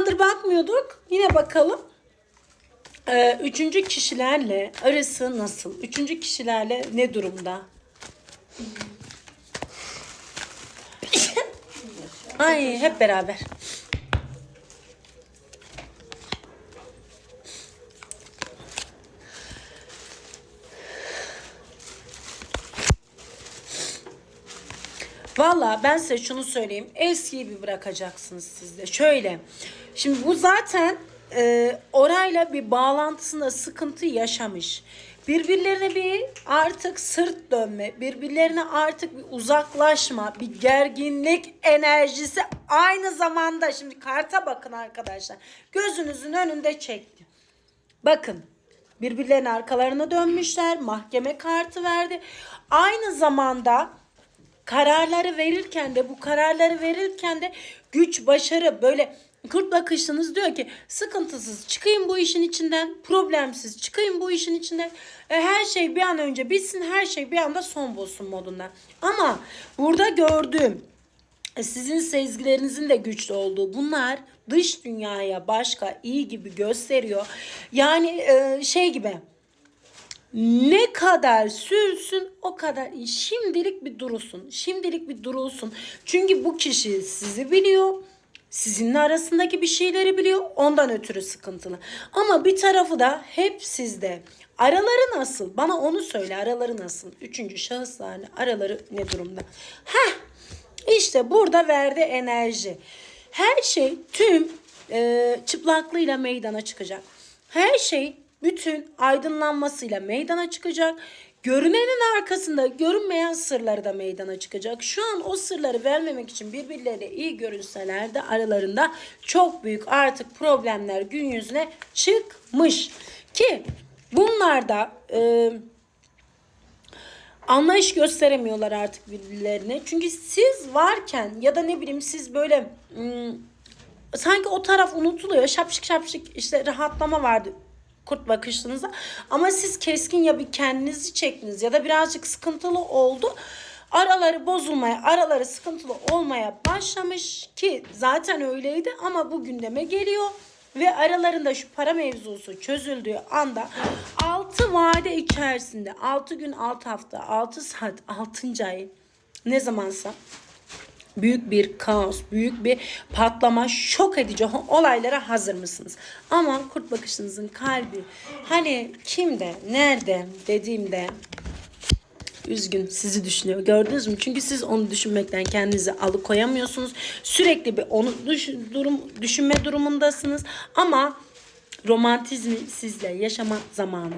zamandır bakmıyorduk. Yine bakalım. Ee, üçüncü kişilerle arası nasıl? Üçüncü kişilerle ne durumda? Ay hep beraber. Valla ben size şunu söyleyeyim. Eskiyi bir bırakacaksınız siz de. Şöyle. Şimdi bu zaten e, orayla bir bağlantısında sıkıntı yaşamış. Birbirlerine bir artık sırt dönme, birbirlerine artık bir uzaklaşma, bir gerginlik enerjisi aynı zamanda şimdi karta bakın arkadaşlar. Gözünüzün önünde çekti. Bakın birbirlerine arkalarına dönmüşler. Mahkeme kartı verdi. Aynı zamanda kararları verirken de bu kararları verirken de güç, başarı böyle kurt bakışınız diyor ki sıkıntısız çıkayım bu işin içinden, problemsiz çıkayım bu işin içinden. E, her şey bir an önce bitsin, her şey bir anda son bulsun modunda. Ama burada gördüğüm e, sizin sezgilerinizin de güçlü olduğu bunlar dış dünyaya başka iyi gibi gösteriyor. Yani e, şey gibi ne kadar sürsün o kadar iyi. Şimdilik bir durulsun. Şimdilik bir durulsun. Çünkü bu kişi sizi biliyor. Sizinle arasındaki bir şeyleri biliyor. Ondan ötürü sıkıntılı. Ama bir tarafı da hep sizde. Araları nasıl? Bana onu söyle. Araları nasıl? Üçüncü şahıslarla araları ne durumda? Heh. İşte burada verdi enerji. Her şey tüm e, çıplaklığıyla meydana çıkacak. Her şey bütün aydınlanmasıyla meydana çıkacak. Görünenin arkasında görünmeyen sırları da meydana çıkacak. Şu an o sırları vermemek için birbirleriyle iyi görünseler de aralarında çok büyük artık problemler gün yüzüne çıkmış. Ki bunlar da e, anlayış gösteremiyorlar artık birbirlerine. Çünkü siz varken ya da ne bileyim siz böyle ım, sanki o taraf unutuluyor. Şapşık şapşık işte rahatlama vardı kurt bakışınızda. Ama siz keskin ya bir kendinizi çektiniz ya da birazcık sıkıntılı oldu. Araları bozulmaya, araları sıkıntılı olmaya başlamış ki zaten öyleydi ama bu gündeme geliyor. Ve aralarında şu para mevzusu çözüldüğü anda 6 vade içerisinde 6 gün 6 hafta 6 saat 6. ay ne zamansa büyük bir kaos, büyük bir patlama, şok edici olaylara hazır mısınız? Ama kurt bakışınızın kalbi hani kimde, nerede dediğimde üzgün sizi düşünüyor. Gördünüz mü? Çünkü siz onu düşünmekten kendinizi alıkoyamıyorsunuz. Sürekli bir onu düş, durum düşünme durumundasınız. Ama romantizmi sizle yaşama zamanı.